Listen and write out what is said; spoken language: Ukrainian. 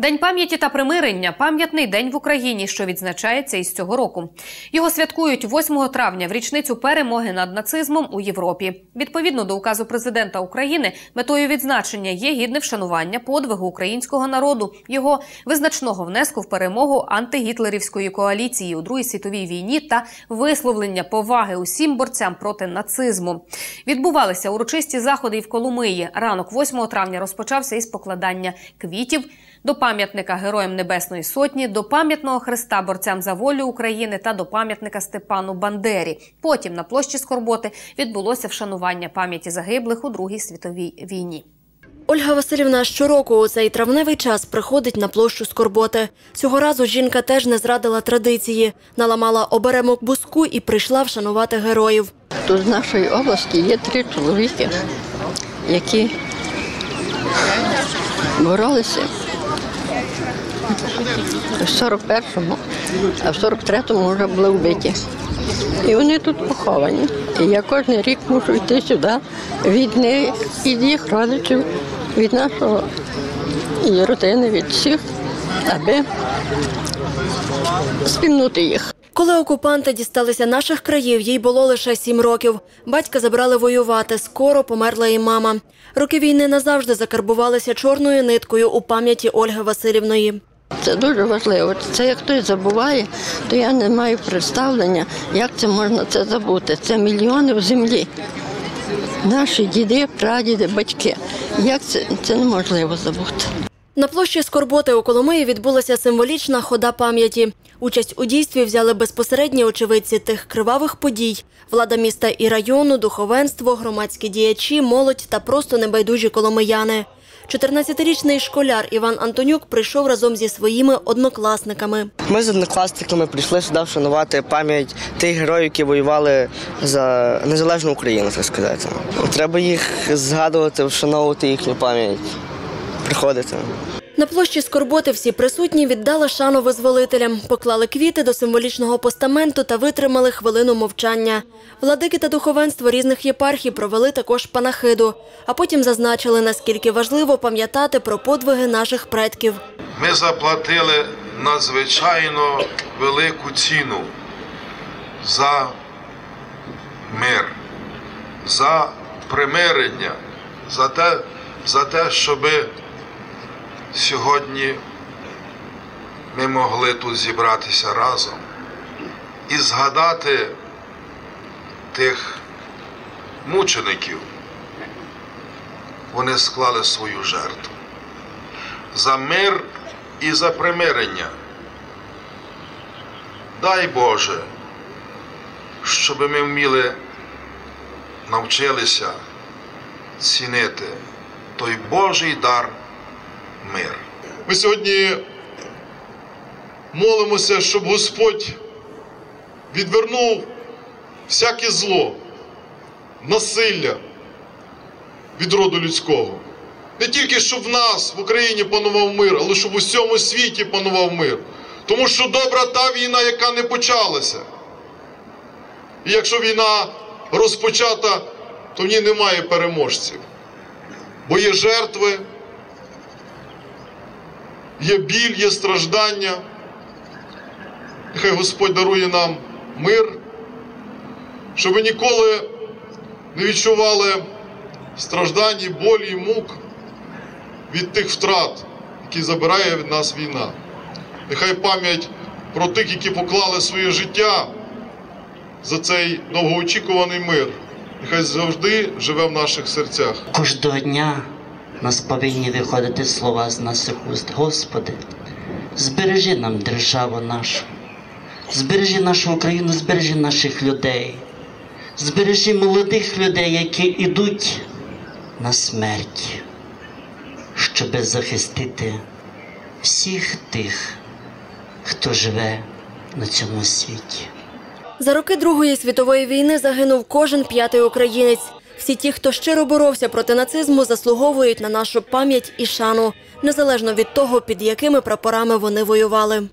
День пам'яті та примирення пам'ятний день в Україні, що відзначається із цього року. Його святкують 8 травня в річницю перемоги над нацизмом у Європі. Відповідно до указу президента України, метою відзначення є гідне вшанування подвигу українського народу, його визначного внеску в перемогу антигітлерівської коаліції у Другій світовій війні та висловлення поваги усім борцям проти нацизму. Відбувалися урочисті заходи і в Коломиї. Ранок 8 травня розпочався із покладання квітів до пам'ятника Героям Небесної Сотні, до пам'ятного хреста борцям за волю України та до пам'ятника Степану Бандері. Потім на площі Скорботи відбулося вшанування пам'яті загиблих у Другій світовій війні. Ольга Васильівна щороку у цей травневий час приходить на площу Скорботи. Цього разу жінка теж не зрадила традиції, наламала оберемок буску і прийшла вшанувати героїв. Тут з нашої області є три чоловіки, які боролися в 41-му, а в 43-му вже були вбиті. І вони тут поховані. І я кожен рік мушу йти сюди від них, від їх родичів, від нашого і родини, від всіх, аби спільнути їх. Коли окупанти дісталися наших країв, їй було лише сім років. Батька забрали воювати. Скоро померла і мама. Роки війни назавжди закарбувалися чорною ниткою у пам'яті Ольги Васильівної. Це дуже важливо. Це як хтось забуває, то я не маю представлення, як це можна це забути. Це мільйони в землі. Наші діди, прадіди, батьки. Як це, це неможливо забути. На площі Скорботи у Коломиї відбулася символічна хода пам'яті. Участь у дійстві взяли безпосередні очевидці тих кривавих подій: влада міста і району, духовенство, громадські діячі, молодь та просто небайдужі коломияни. 14-річний школяр Іван Антонюк прийшов разом зі своїми однокласниками. Ми з однокласниками прийшли сюди вшанувати пам'ять тих героїв, які воювали за незалежну Україну, так сказати. Треба їх згадувати, вшановувати їхню пам'ять, приходити. На площі Скорботи всі присутні віддали шану визволителям, поклали квіти до символічного постаменту та витримали хвилину мовчання. Владики та духовенство різних єпархій провели також панахиду, а потім зазначили, наскільки важливо пам'ятати про подвиги наших предків. Ми заплатили надзвичайно велику ціну за мир, за примирення, за те, за те, щоби сьогодні ми могли тут зібратися разом і згадати тих мучеників. Вони склали свою жертву за мир і за примирення. Дай Боже, щоб ми вміли навчилися цінити той Божий дар мир. Ми сьогодні молимося, щоб Господь відвернув всяке зло, насилля від роду людського. Не тільки щоб в нас в Україні панував мир, але щоб у всьому світі панував мир. Тому що добра та війна, яка не почалася. І якщо війна розпочата, то в ній немає переможців. Бо є жертви, є біль, є страждання. Нехай Господь дарує нам мир, щоб ви ніколи не відчували страждань, і болі і мук від тих втрат, які забирає від нас війна. Нехай пам'ять про тих, які поклали своє життя за цей довгоочікуваний мир, нехай завжди живе в наших серцях. Кожного дня нас повинні виходити слова з наших уст. Господи, збережи нам державу нашу, збережи нашу Україну, збережи наших людей, збережи молодих людей, які йдуть на смерть, щоб захистити всіх тих, хто живе на цьому світі. За роки Другої світової війни загинув кожен п'ятий українець. Всі ті, хто щиро боровся проти нацизму, заслуговують на нашу пам'ять і шану, незалежно від того, під якими прапорами вони воювали.